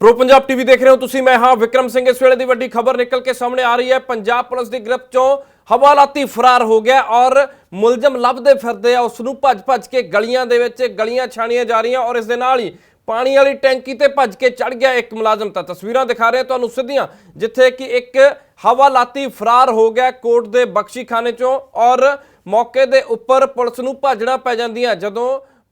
Pro Punjab TV ਦੇਖ ਰਹੇ ਹੋ ਤੁਸੀਂ, ਮੈਂ ਹਾਂ ਵਿਕਰਮ ਸਿੰਘ। ਇਸ ਵੇਲੇ ਦੀ ਵੱਡੀ ਖਬਰ ਨਿਕਲ ਕੇ ਸਾਹਮਣੇ ਆ ਰਹੀ ਹੈ। ਪੰਜਾਬ ਪੁਲਿਸ ਦੀ ਗ੍ਰਿਫਤ ਚੋਂ ਹਵਾਲਾਤੀ ਫਰਾਰ ਹੋ ਗਿਆ ਔਰ ਮੁਲਜ਼ਮ ਲੱਭਦੇ ਫਿਰਦੇ ਆ। ਉਸ ਨੂੰ ਭੱਜ-ਭੱਜ ਕੇ ਗਲੀਆਂ ਦੇ ਵਿੱਚ ਗਲੀਆਂ ਛਾਣੀਆਂ ਜਾ ਰਹੀਆਂ ਔਰ ਇਸ ਦੇ ਨਾਲ ਹੀ ਪਾਣੀ ਵਾਲੀ ਟੈਂਕੀ ਤੇ ਭੱਜ ਕੇ ਚੜ ਗਿਆ ਇੱਕ ਮੁਲਾਜ਼ਮ ਤਾਂ। ਤਸਵੀਰਾਂ ਦਿਖਾ ਰਹੇ ਤੁਹਾਨੂੰ ਸਿੱਧੀਆਂ, ਜਿੱਥੇ ਕਿ ਇੱਕ ਹਵਾਲਾਤੀ ਫਰਾਰ ਹੋ ਗਿਆ ਕੋਰਟ ਦੇ ਬਖਸ਼ੀਖਾਨੇ ਚੋਂ ਔਰ ਮੌਕੇ ਦੇ ਉੱਪਰ ਪੁਲਿਸ ਨੂੰ ਭੱਜਣਾ ਪੈ ਜਾਂਦੀਆਂ। ਜਦੋਂ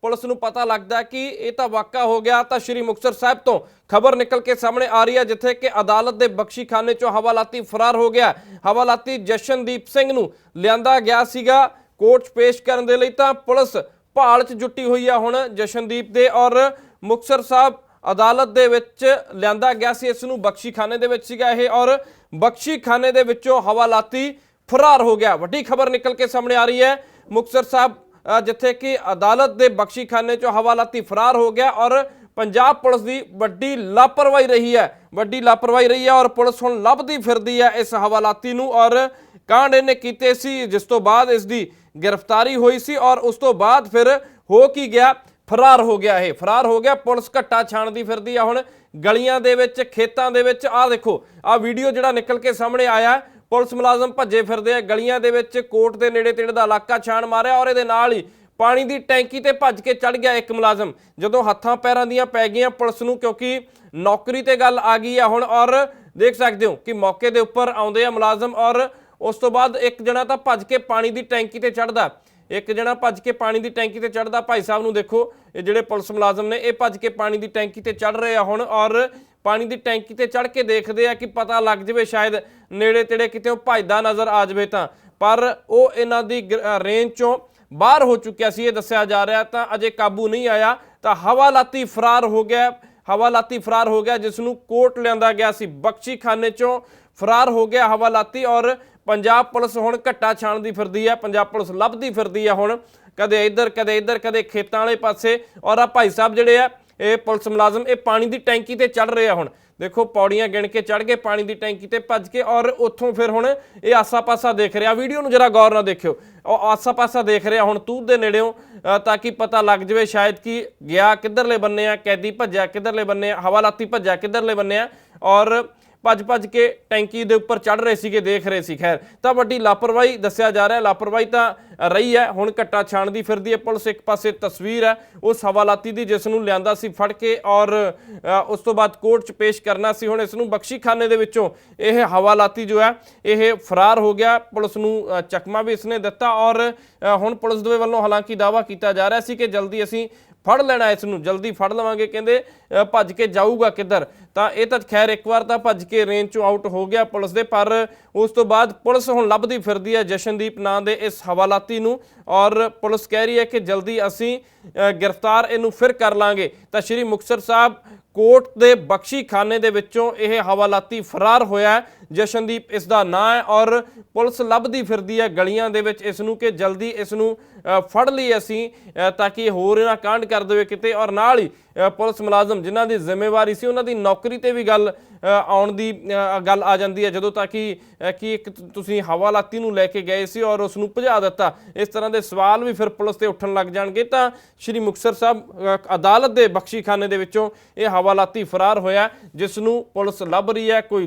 ਪੁਲਿਸ ਨੂੰ ਪਤਾ ਲੱਗਦਾ ਕਿ ਇਹ ਤਾਂ ਵਾਕਾ ਹੋ ਗਿਆ ਤਾਂ ਸ਼੍ਰੀ ਮੁਕਤਸਰ ਸਾਹਿਬ ਤੋਂ ਖਬਰ ਨਿਕਲ ਕੇ ਸਾਹਮਣੇ ਆ ਰਹੀ ਹੈ, ਜਿੱਥੇ ਕਿ ਅਦਾਲਤ ਦੇ ਬਖਸ਼ੀਖਾਨੇ ਚੋਂ ਹਵਾਲਾਤੀ ਫਰਾਰ ਹੋ ਗਿਆ ਹਵਾਲਾਤੀ ਜਸ਼ਨਦੀਪ ਸਿੰਘ ਨੂੰ ਲਿਆਂਦਾ ਗਿਆ ਸੀਗਾ ਕੋਰਟ 'ਚ ਪੇਸ਼ ਕਰਨ ਦੇ ਲਈ ਤਾਂ ਪੁਲਿਸ ਭਾਲ 'ਚ ਜੁਟੀ ਹੋਈ ਆ ਹੁਣ ਜਸ਼ਨਦੀਪ ਦੇ ਔਰ ਮੁਕਤਸਰ ਸਾਹਿਬ ਅਦਾਲਤ ਦੇ ਵਿੱਚ ਲਿਆਂਦਾ ਗਿਆ ਸੀ, ਇਸ ਨੂੰ ਬਖਸ਼ੀਖਾਨੇ ਦੇ ਵਿੱਚ ਸੀਗਾ ਇਹ ਔਰ ਬਖਸ਼ੀਖਾਨੇ ਦੇ ਵਿੱਚੋਂ ਹਵਾਲਾਤੀ ਫਰਾਰ ਹੋ ਗਿਆ। ਵੱਡੀ ਖਬਰ ਨਿਕਲ ਕੇ ਸਾਹਮਣੇ ਆ ਰਹੀ ਹੈ। ਮੁਕਤਸਰ ਸਾਹਿਬ ਜਿੱਥੇ ਕਿ ਅਦਾਲਤ ਦੇ ਬਖਸ਼ੀਖਾਨੇ ਚੋਂ ਹਵਾਲਾਤੀ ਫਰਾਰ ਹੋ ਗਿਆ ਔਰ ਪੰਜਾਬ ਪੁਲਿਸ ਦੀ ਵੱਡੀ ਲਾਪਰਵਾਹੀ ਰਹੀ ਹੈ, ਵੱਡੀ ਲਾਪਰਵਾਹੀ ਰਹੀ ਹੈ ਔਰ ਪੁਲਿਸ ਹੁਣ ਲੱਭਦੀ ਫਿਰਦੀ ਹੈ ਇਸ ਹਵਾਲਾਤੀ ਨੂੰ ਔਰ ਕਾਂਡ ਇਹਨੇ ਕੀਤੇ ਸੀ, ਜਿਸ ਤੋਂ ਬਾਅਦ ਇਸ ਦੀ ਗ੍ਰਿਫਤਾਰੀ ਹੋਈ ਸੀ ਔਰ ਉਸ ਤੋਂ ਬਾਅਦ ਫਿਰ ਹੋ ਕੀ ਗਿਆ? ਫਰਾਰ ਹੋ ਗਿਆ ਇਹ, ਫਰਾਰ ਹੋ ਗਿਆ, ਪੁਲਿਸ ਘੱਟਾ ਛਾਣਦੀ ਫਿਰਦੀ ਆ ਹੁਣ। ਗਲੀਆਂ ਦੇ ਵਿੱਚ, ਖੇਤਾਂ ਦੇ ਵਿੱਚ। ਆਹ ਦੇਖੋ, ਆਹ ਵੀਡੀਓ ਜਿਹੜਾ ਨਿਕਲ ਕੇ ਸਾਹਮਣੇ ਆਇਆ ਪੁਲਿਸ ਮੁਲਾਜ਼ਮ ਭੱਜੇ ਫਿਰਦੇ ਆ। ਗਲੀਆਂ ਦੇ ਵਿੱਚ ਕੋਰਟ ਦੇ ਨੇੜੇ ਤੇੜੇ ਦਾ ਇਲਾਕਾ ਛਾਣ ਮਾਰਿਆ ਔਰ ਇਹਦੇ ਨਾਲ ਹੀ ਪਾਣੀ ਦੀ ਟੈਂਕੀ ਤੇ ਭੱਜ ਕੇ ਚੜ ਗਿਆ ਇੱਕ ਮੁਲਾਜ਼ਮ। ਜਦੋਂ ਹੱਥਾਂ ਪੈਰਾਂ ਦੀਆਂ ਪੈ ਗਈਆਂ ਪੁਲਿਸ ਨੂੰ, ਕਿਉਂਕਿ ਨੌਕਰੀ ਤੇ ਗੱਲ ਆ ਗਈ ਆ ਹੁਣ ਔਰ ਦੇਖ ਸਕਦੇ ਹੋ ਕਿ ਮੌਕੇ ਦੇ ਉੱਪਰ ਆਉਂਦੇ ਆ ਮੁਲਾਜ਼ਮ ਔਰ ਉਸ ਤੋਂ ਬਾਅਦ ਇੱਕ ਜਣਾ ਤਾਂ ਭੱਜ ਕੇ ਪਾਣੀ ਦੀ ਟੈਂਕੀ ਤੇ ਚੜਦਾ ਇੱਕ ਜਣਾ ਭੱਜ ਕੇ ਪਾਣੀ ਦੀ ਟੈਂਕੀ ਤੇ ਚੜਦਾ ਭਾਈ ਸਾਹਿਬ ਨੂੰ ਦੇਖੋ, ਇਹ ਜਿਹੜੇ ਪੁਲਿਸ ਮੁਲਾਜ਼ਮ ਨੇ, ਇਹ ਭੱਜ ਕੇ ਪਾਣੀ ਦੀ ਟੈਂਕੀ ਤੇ ਚੜ ਰਹੇ ਆ ਹੁਣ ਔਰ ਪਾਣੀ ਦੀ ਟੈਂਕੀ ਤੇ ਚੜ ਕੇ ਦੇਖਦੇ ਆ ਕਿ ਪਤਾ ਲੱਗ ਜਵੇ ਸ਼ਾਇਦ ਨੇੜੇ ਤੇੜੇ ਕਿਤੇ ਉਹ ਭੱਜਦਾ ਨਜ਼ਰ ਆ ਜਵੇ ਤਾਂ। ਪਰ ਉਹ ਇਹਨਾਂ ਦੀ ਗ- ਰੇਂਜ ਚੋਂ ਬਾਹਰ ਹੋ ਚੁੱਕਿਆ ਸੀ, ਇਹ ਦੱਸਿਆ ਜਾ ਰਿਹਾ ਤਾਂ ਅਜੇ ਕਾਬੂ ਨਹੀਂ ਆਇਆ। ਤਾਂ ਹਵਾਲਾਤੀ ਫਰਾਰ ਹੋ ਗਿਆ, ਹਵਾਲਾਤੀ ਫਰਾਰ ਹੋ ਗਿਆ, ਜਿਸ ਨੂੰ ਕੋਰਟ ਲਿਆਂਦਾ ਗਿਆ ਸੀ ਬਖਸ਼ੀ ਖਾਨੇ ਚੋਂ। ਫਰਾਰ ਹੋ ਗਿਆ ਹਵਾਲਾਤੀ ਔਰ ਪੰਜਾਬ ਪੁਲਿਸ ਹੁਣ ਘੱਟਾ ਛਾਣਦੀ ਫਿਰਦੀ ਹੈ, ਪੰਜਾਬ ਪੁਲਿਸ ਲੱਭਦੀ ਫਿਰਦੀ ਹੈ ਹੁਣ। ਕਦੇ ਇੱਧਰ ਕਦੇ ਇੱਧਰ, ਕਦੇ ਖੇਤਾਂ ਵਾਲੇ ਪਾਸੇ। ਔਰ ਆ ਭਾਈ ਸਾਹਿਬ ਜਿਹੜੇ ਆ, ਇਹ ਪੁਲਿਸ ਮੁਲਾਜ਼ਮ, ਇਹ ਪਾਣੀ ਦੀ ਟੈਂਕੀ ਤੇ ਚੜ ਰਹੇ ਆ ਹੁਣ। ਦੇਖੋ, ਪੌੜੀਆਂ ਗਿਣ ਕੇ ਚੜ ਗਏ, ਪਾਣੀ ਦੀ ਟੈਂਕੀ ਤੇ ਭੱਜ ਕੇ ਔਰ ਉੱਥੋਂ ਫਿਰ ਹੁਣ ਇਹ ਆਸਾ-ਪਾਸਾ ਦੇਖ ਰਿਹਾ। ਵੀਡੀਓ ਨੂੰ ਜਰਾ ਗੌਰ ਨਾਲ ਦੇਖਿਓ। ਉਹ ਆਸਾ-ਪਾਸਾ ਦੇਖ ਰਿਹਾ, ਹੁਣ ਤੂਤ ਦੇ ਨੇੜਿਓਂ ਤਾਂ ਕਿ ਪਤਾ ਲੱਗ ਜਵੇ ਸ਼ਾਇਦ ਕਿ ਗਿਆ, ਕਿੱਧਰਲੇ ਬੰਨੇ ਆ, ਕੈਦੀ ਭੱਜਿਆ, ਕਿੱਧਰਲੇ ਬੰਨੇ ਆ, ਹਵਾਲਾਤੀ ਭੱਜਿਆ, ਕਿੱਧਰਲੇ ਬੰਨੇ ਆ। ਔਰ ਭੱਜ-ਭੱਜ ਕੇ ਟੈਂਕੀ ਦੇ ਉੱਪਰ ਚੜ ਰਹੇ ਸੀਗੇ, ਦੇਖ ਰਹੇ ਸੀ, ਖੈਰ। ਤਾਂ ਵੱਡੀ ਲਾਪਰਵਾਹੀ ਦੱਸਿਆ ਜਾ ਰਿਹਾ ਲਾਪਰਵਾਹੀ ਤਾਂ ਰਹੀ ਹੈ। ਹੁਣ ਘੱਟਾ ਛਾਣਦੀ ਫਿਰਦੀ ਹੈ। ਪੁਲਿਸ ਇੱਕ ਪਾਸੇ ਤਸਵੀਰ ਹੈ। ਉਸ ਹਵਾਲਾਤੀ ਦੀ ਜਿਸ ਨੂੰ ਲਿਆਂਦਾ ਸੀ ਫੜ ਕੇ ਔਰ ਉਸ ਤੋਂ ਬਾਅਦ ਕੋਰਟ 'ਚ ਪੇਸ਼ ਕਰਨਾ ਸੀ। ਹੁਣ ਇਸ ਨੂੰ ਬਖਸ਼ੀਖਾਨੇ ਦੇ ਵਿੱਚੋਂ ਇਹ ਹਵਾਲਾਤੀ ਜੋ ਹੈ, ਇਹ ਫਰਾਰ ਹੋ ਗਿਆ। ਪੁਲਿਸ ਨੂੰ ਚਕਮਾ ਵੀ ਇਸਨੇ ਦਿੱਤਾ ਔਰ ਹੁਣ ਪੁਲਿਸ ਦੇ ਵੱਲੋਂ ਹਾਲਾਂਕਿ ਦਾਵਾ ਕੀਤਾ ਜਾ ਰਿਹਾ ਸੀ ਕਿ ਜਲਦੀ ਅਸੀਂ ਫੜ ਲੈਣਾ ਇਸ ਨੂੰ, ਜਲਦੀ ਫੜ ਲਵਾਂਗੇ, ਕਹਿੰਦੇ ਭੱਜ ਕੇ ਜਾਊਗਾ ਕਿੱਧਰ? ਤਾਂ ਇਹ ਤਾਂ ਖੈਰ ਇੱਕ ਵਾਰ ਤਾਂ ਭੱਜ ਕੇ ਰੇਂਜ ਚੋਂ ਆਊਟ ਹੋ ਗਿਆ ਪੁਲਿਸ ਦੇ, ਪਰ ਉਸ ਤੋਂ ਬਾਅਦ ਪੁਲਿਸ ਹੁਣ ਲੱਭਦੀ ਫਿਰਦੀ ਹੈ ਜਸ਼ਨਦੀਪ ਨਾਂ ਦੇ ਇਸ ਹਵਾਲਾਤੀ ਨੂੰ, ਔਰ ਪੁਲਿਸ ਕਹਿ ਰਹੀ ਹੈ ਕਿ ਜਲਦੀ ਅਸੀਂ ਗ੍ਰਿਫਤਾਰ ਇਹਨੂੰ ਫਿਰ ਕਰ ਲਾਂਗੇ। ਤਾਂ ਸ਼੍ਰੀ ਮੁਕਤਸਰ ਸਾਹਿਬ ਕੋਰਟ ਦੇ ਬਖਸ਼ੀ ਖਾਨੇ ਦੇ ਵਿੱਚੋਂ ਇਹ ਹਵਾਲਾਤੀ ਫਰਾਰ ਹੋਇਆ ਜਸ਼ਨਦੀਪ ਇਸ ਦਾ ਨਾਂ ਹੈ ਔਰ ਪੁਲਿਸ ਲੱਭਦੀ ਫਿਰਦੀ ਹੈ ਗਲੀਆਂ ਦੇ ਵਿੱਚ ਇਸ ਨੂੰ ਕਿ ਜਲਦੀ ਇਸ ਨੂੰ ਫੜ ਲਈ ਅਸੀਂ ਤਾਂ ਕਿ ਹੋਰ ਨਾ ਕਾਂਡ ਕਰ ਦੇਵੇ ਕਿਤੇ। ਔਰ ਨਾਲ ਹੀ ਪੁਲਿਸ ਮੁਲਾਜ਼ਮ ਜਿਨ੍ਹਾਂ ਦੀ ਜ਼ਿੰਮੇਵਾਰੀ ਸੀ, ਉਹਨਾਂ ਦੀ ਨੌਕਰੀ ਤੇ ਵੀ ਗੱਲ ਆਉਣ ਦੀ ਗੱਲ ਆ ਜਾਂਦੀ ਹੈ। ਜਦੋਂ ਤੱਕ ਕਿ ਇੱਕ ਤੁਸੀਂ ਹਵਾਲਾਤੀ ਨੂੰ ਲੈ ਕੇ ਗਏ ਸੀ ਔਰ ਉਸ ਨੂੰ ਭਜਾ ਦਿੱਤਾ, ਇਸ ਤਰ੍ਹਾਂ ਦੇ ਸਵਾਲ ਵੀ ਫਿਰ ਪੁਲਿਸ ਤੇ ਉੱਠਣ ਲੱਗ ਜਾਣਗੇ। ਤਾਂ ਸ਼੍ਰੀ ਮੁਕਤਸਰ ਸਾਹਿਬ ਅਦਾਲਤ ਦੇ ਬਖਸ਼ੀਖਾਨੇ ਦੇ ਵਿੱਚੋਂ ਇਹ ਹਵਾਲਾਤੀ ਫਰਾਰ ਹੋਇਆ, ਜਿਸ ਨੂੰ ਪੁਲਿਸ ਲੱਭ ਰਹੀ ਹੈ, ਕੋਈ